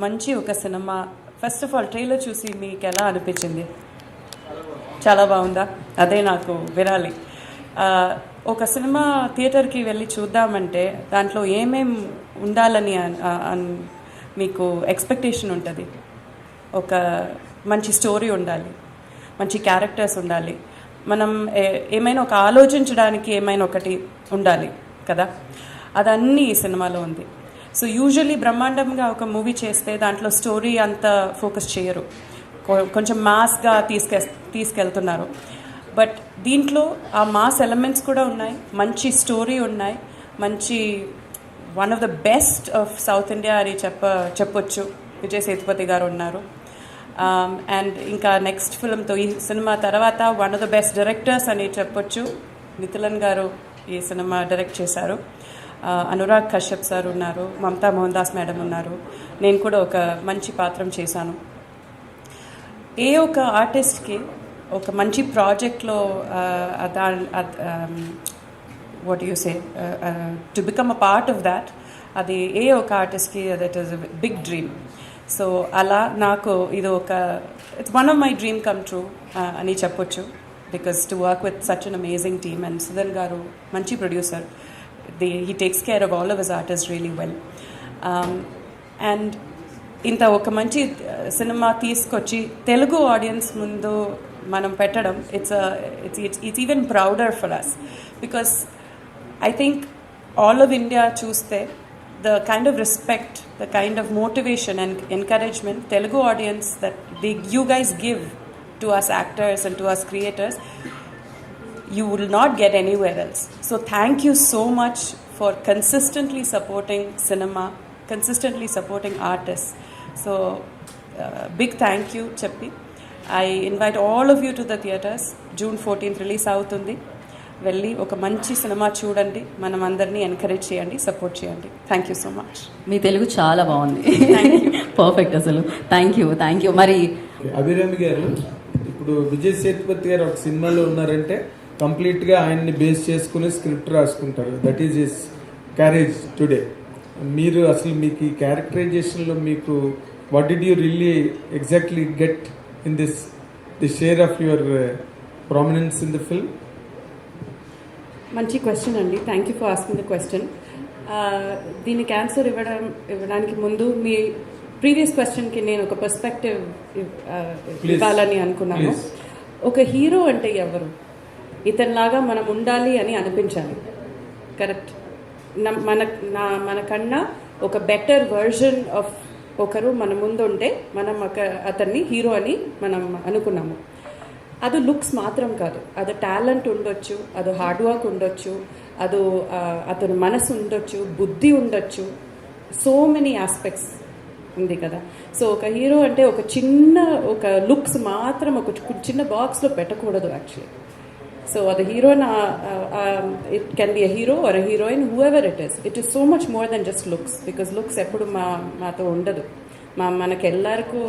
మంచి ఒక cinema. First of all trailer చూసి మీకు ఎలా అనిపించింది? చాలా బాగుందా? అదే నాకు వినాలి. ఒక సినిమా థియేటర్కి వెళ్ళి చూద్దామంటే దాంట్లో ఏమేం ఉండాలని అన్- మీకు ఎక్స్పెక్టేషన్ ఉంటుంది? ఒక మంచి స్టోరీ ఉండాలి మంచి క్యారెక్టర్స్ ఉండాలి మనం ఏ- ఏమైనా ఒక ఆలోచించడానికి ఏమైనా ఒకటి ఉండాలి కదా? అదన్నీ ఈ సినిమాలో ఉంది. సో యూజువలీ బ్రహ్మాండంగా ఒక మూవీ చేస్తే దాంట్లో స్టోరీ అంత ఫోకస్ చేయరు. కొ- కొంచెం మాస్గా తీసుకె తీసుకెళ్తున్నారు. బట్ దీంట్లో ఆ మాస్ ఎలిమెంట్స్ కూడా ఉన్నాయి. మంచి స్టోరీ ఉన్నాయి. మంచి one of the best of South India అని చెప్ప చెప్పొచ్చు. విజయ్ సేతుపతి గారు ఉన్నారు. Um, అండ్ ఇంకా నెక్స్ట్ ఫిల్మ్తో ఈ సినిమా తర్వాత one of the best directors అని చెప్పొచ్చు. మిథులన్ గారు ఈ సినిమా డైరెక్ట్ చేశారు. అనురాగ్ కశ్యప్ సార్ ఉన్నారు మమతా మోహన్ దాస్ మేడం ఉన్నారు. నేను కూడా ఒక మంచి పాత్రం చేశాను. ఏ ఒక ఆర్టిస్ట్కి ఒక మంచి ప్రాజెక్ట్లో what you say to become a part of that అది ఏ ఒక ఆర్టిస్ట్కి that is big dream so అలా నాకు ఇది ఒక it's one of my dream come true అని చెప్పొచ్చు. Because to work with such an amazing team and Sudhan garu మంచి producer the he takes care of all of his artist really well and ఇంత ఒక మంచి cinema తీసుకొచ్చి Telugu audience ముందు మనం పెట్టడం it's it's it's it's even prouder for us because I think all of India చూస్తే the kind of respect the kind of motivation and encouragement Telugu audience that the you guys give to us actors and to us creators you will not get anywhere else. So, thank you so much for consistently supporting cinema, consistently supporting artists. So, uh, big thank you, Chappi. I invite all of you to the theatres. June 14th release అవుతుంది వెళ్ళి ఒక మంచి cinema చూడండి మనం అందరినీ encourage చేయండి support చేయండి thank you so much మీ తెలుగు చాలా బాగుంది పర్ఫెక్ట్ అసలు థ్యాంక్ యూ థ్యాంక్ యూ మరి అభిరామి గారు ఇప్పుడు విజయ్ సేతుపతి గారు ఒక సినిమాలో ఉన్నారంటే కంప్లీట్గా ఆయన్ని బేస్ చేసుకుని స్క్రిప్ట్ రాసుకుంటారు that is his carriage today మీరు అసలు మీకు ఈ క్యారెక్టరైజేషన్లో మీకు what did you really exactly get in this the share of your prominence in the film మంచి క్వశ్చన్ అండి. Thank you for asking the question దీనికి ఆన్సర్ ఇవ్వడం ఇవ్వడానికి ముందు మీ ప్రీవియస్ క్వశ్చన్కి నేను ఒక పర్స్పెక్టివ్ Please. ఇవ్వాలని అనుకున్నాను. ఒక హీరో అంటే ఎవరు? ఇతనిలాగా మనం ఉండాలి అని అనిపించాలి. కరెక్ట్ మన నా మనకన్నా ఒక బెటర్ వర్జన్ ఆఫ్ ఒకరు మన ముందు ఉంటే మనం ఒక అతన్ని హీరో అని మనం అనుకున్నాము. అది లుక్స్ మాత్రం కాదు. అది టాలెంట్ ఉండొచ్చు అది హార్డ్ వర్క్ ఉండొచ్చు అది అతను అతని మనసు ఉండొచ్చు బుద్ధి ఉండొచ్చు. సో మెనీ ఆస్పెక్ట్స్ ఉంది కదా. సో ఒక హీరో అంటే ఒక చిన్న ఒక లుక్స్ మాత్రం ఒక చిన్న బాక్స్లో పెట్టకూడదు యాక్చువల్లీ సో అది heroine it can be a hero or a heroine whoever it is it is so much more then just looks because looks ఎప్పుడు మా మాతో ఉండదు. మా మనకి ఎల్లరికూ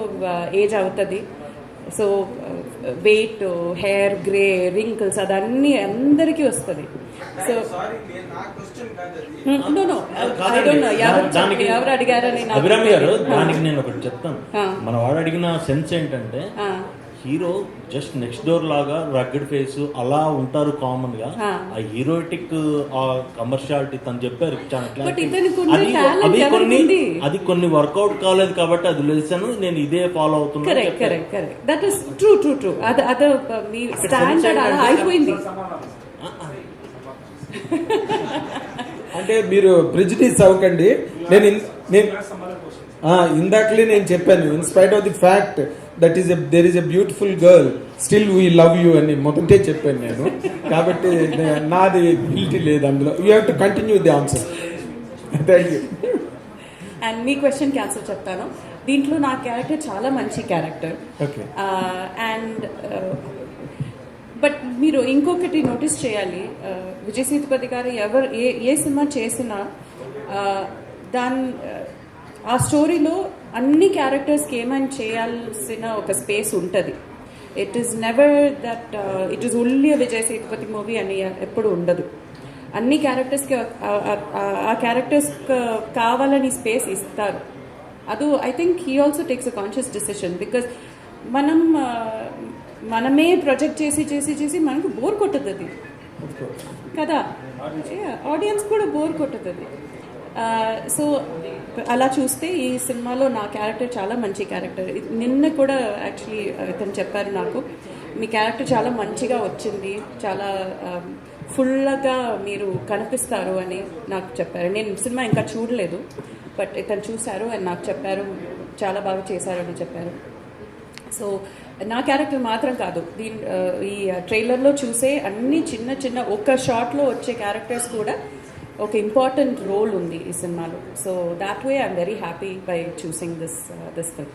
ఏజ్ అవుతుంది. So weight hair grey wrinkles అదన్నీ అందరికీ వస్తుంది. సో నో ఎవరు అడిగారని అభిరామి గారు. దానికి నేను ఒకటి చెప్తాను. మన వాడు అడిగిన సెన్స్ ఏంటంటే హీరో జస్ట్ నెక్స్ట్ డోర్ లాగా రగ్గడ్ ఫేస్ అలా ఉంటారు కామన్గా ఆ. ఆ కమర్షియాలిటీ తను చెప్పారు అది కొన్ని? అది కొన్ని వర్కౌట్ కాలేదు కాబట్టి అది తెలిసాను నేను ఇదే ఫాలో అవుతున్నాను correct correct correct that is true true true అది అది మీ స్టాండర్డ్ అలా అయిపోయింది. అంటే మీరు ప్రిజిటీస్ అవ్వకండి నేను నేను ఇందాకలే నేను చెప్పాను. In spite of the fact that is there is a beautiful girl still we love you అని మొదటే చెప్పాను నేను. కాబట్టి నాది గిల్టీ లేదు అందులో. You have to continue the answer thank you and me question answer చెప్తాను. దీంట్లో నా క్యారెక్టర్ చాలా మంచి క్యారెక్టర్ ఓకే అండ్ బట్ మీరు ఇంకొకటి నోటీస్ చేయాలి. Uh, విజయ్ సేతుపతి గారు ఎవరు ఏ ఏ సినిమా చేసినా uh, దాని uh, ఆ స్టోరీలో అన్ని క్యారెక్టర్స్కి ఏమైనా చేయాల్సిన ఒక స్పేస్ ఉంటుంది. It is never that it is only Vijay Sethupathi movie అని ఎప్పుడు ఉండదు. అన్ని క్యారెక్టర్స్కి ఆ- క్యారెక్టర్స్ కావాలని స్పేస్ ఇస్తారు. అది I think he also takes a conscious decision because మనం uh, మనమే ప్రొజెక్ట్ చేసి చేసి చేసి మనకు బోర్ కొట్టదు అది. కదా? ఆడియన్స్ కూడా బోర్ కొట్టుతుంది సో అలా చూస్తే ఈ సినిమాలో నా క్యారెక్టర్ చాలా మంచి క్యారెక్టర్ నిన్న కూడా యాక్చువల్లీ ఇతను చెప్పారు నాకు. మీ క్యారెక్టర్ చాలా మంచిగా వచ్చింది. చాలా ఫుల్గా మీరు కనిపిస్తారు అని నాకు చెప్పారు. నేను సినిమా ఇంకా చూడలేదు బట్ ఇతను చూశారు అని నాకు చెప్పారు. చాలా బాగా చేశారు అని చెప్పారు. సో నా క్యారెక్టర్ మాత్రం కాదు. దీని ఈ ట్రైలర్లో చూసే అన్ని చిన్న చిన్న ఒక షాట్లో వచ్చే క్యారెక్టర్స్ కూడా ఒక ఇంపార్టెంట్ రోల్ ఉంది ఈ సినిమాలో. So that way I'm very happy by choosing this this film.